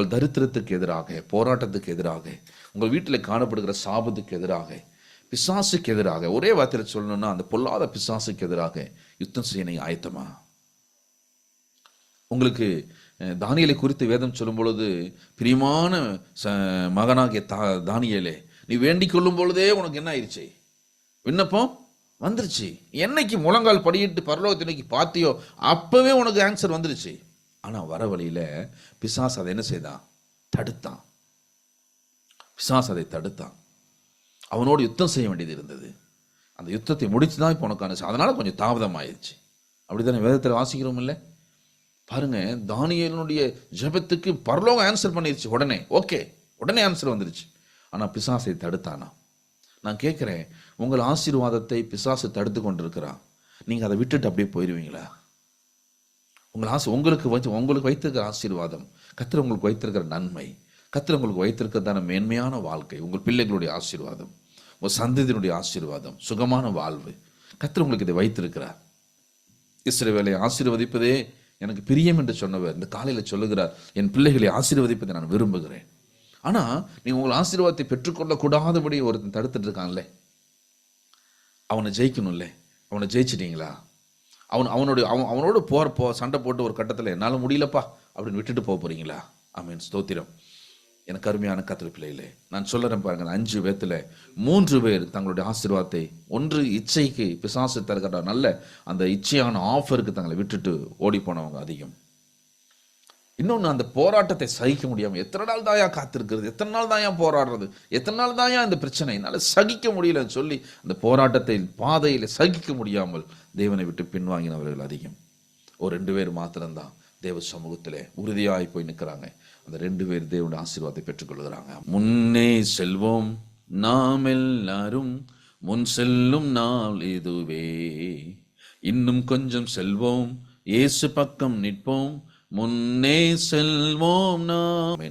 உங்கள் தரித்திரத்துக்கு எதிராக போராட்டத்துக்கு எதிராக உங்கள் வீட்டில் காணப்படுகிற சாபத்துக்கு எதிராக பிசாசுக்கு எதிராக ஒரே வார்த்தையில் சொல்லணும்னா அந்த பொல்லாத பிசாசுக்கு எதிராக யுத்தம் செய்ய நீ ஆயத்தமா? உங்களுக்கு தானியலை குறித்து வேதம் சொல்லும் பொழுது பிரியமான ச- மகனாகிய தா தானியலே நீ வேண்டிக் கொள்ளும் பொழுதே உனக்கு என்ன ஆயிடுச்சு விண்ணப்பம் வந்துருச்சு. என்னைக்கு முழங்கால் படியிட்டு பரலோகத்தை நோக்கி பார்த்தியோ அப்பவே உனக்கு ஆன்சர் வந்துருச்சு. ஆனால் வர வழியில் பிசாசு அதை என்ன செய்தான் தடுத்தான். பிசாஸ் அதை தடுத்தான். அவனோடு யுத்தம் செய்ய வேண்டியது இருந்தது. அந்த யுத்தத்தை முடிச்சு தான் இப்போ உனக்கான அதனால் கொஞ்சம் தாமதம் ஆயிடுச்சு அப்படித்தானே வேதத்தில் வாசிக்கிறோம் இல்லை பாருங்கள் தானியலினுடைய ஜபத்துக்கு பரலோகம் ஆன்சர் பண்ணிருச்சு உடனே. ஓகே உடனே ஆன்சர் வந்துருச்சு. ஆனால் பிசாசை தடுத்தானா? நான் கேட்குறேன் உங்கள் ஆசீர்வாதத்தை பிசாசு தடுத்து கொண்டிருக்கிறான். நீங்கள் அதை விட்டுட்டு அப்படியே போயிடுவீங்களா உங்கள் ஆசை உங்களுக்கு வைத்து உங்களுக்கு வைத்திருக்கிற ஆசீர்வாதம் கத்திர உங்களுக்கு வைத்திருக்கிற நன்மை கத்திர உங்களுக்கு வைத்திருக்கிறதான மேன்மையான வாழ்க்கை உங்கள் பிள்ளைகளுடைய ஆசீர்வாதம் உங்கள் சந்ததியினுடைய ஆசீர்வாதம் சுகமான வாழ்வு. கத்திர உங்களுக்கு இதை வைத்திருக்கிறார். இஸ்ரவேலை ஆசீர்வதிப்பதே எனக்கு பிரியம் என்று சொன்னவர் இந்த காலையில் சொல்லுகிறார் என் பிள்ளைகளை ஆசீர்வதிப்பதை நான் விரும்புகிறேன். ஆனால் நீங்கள் உங்கள் ஆசீர்வாதத்தை பெற்றுக்கொள்ளக்கூடாதபடி ஒருத்தன் தடுத்துட்டு இருக்கான்ல? அவனை ஜெயிக்கணும்ல? அவனை ஜெயிச்சிட்டீங்களா? அவன் அவனுடைய அவன் அவனோட போற போ சண்டை போட்டு ஒரு கட்டத்தில் என்னால் முடியலப்பா அப்படின்னு விட்டுட்டு போக போறீங்களா? ஆமீன். ஸ்தோத்திரம். எனக்கு அருமையான கத்திரி பிள்ளைகளே நான் சொல்லுறேன் பாருங்க அஞ்சு பேத்துல மூன்று பேர் தங்களுடைய ஆசீர்வாதத்தை ஒன்று இச்சைக்கு பிசாசு தருகிற நல்ல அந்த இச்சையான ஆஃபருக்கு தங்களை விட்டுட்டு ஓடி போனவங்க அதிகம். இன்னொன்று அந்த போராட்டத்தை சகிக்க முடியாமல் எத்தனை நாள் தாயா காத்திருக்கிறது? எத்தனை நாள் தாயா போராடுறது? எத்தனை நாள் தாயா இந்த பிரச்சனை? என்னால் சகிக்க முடியலன்னு சொல்லி அந்த போராட்டத்தை பாதையில் சகிக்க முடியாமல் தேவனை விட்டு பின்வாங்கினவர்கள் அதிகம். ஒரு ரெண்டு பேர் மாத்திரம்தான். தேவ சமூகத்தில் உறுதியாகி போய் நிற்கிறாங்க அந்த ரெண்டு பேர் தேவனுடைய ஆசீர்வாதத்தை பெற்றுக்கொள்கிறாங்க. முன்னே செல்வோம் நாம் எல்லாரும். முன் செல்லும் நாள் இதுவே. இன்னும் கொஞ்சம் செல்வோம். இயேசு பக்கம் நிற்போம். முன்னே செல்வோம் நாம்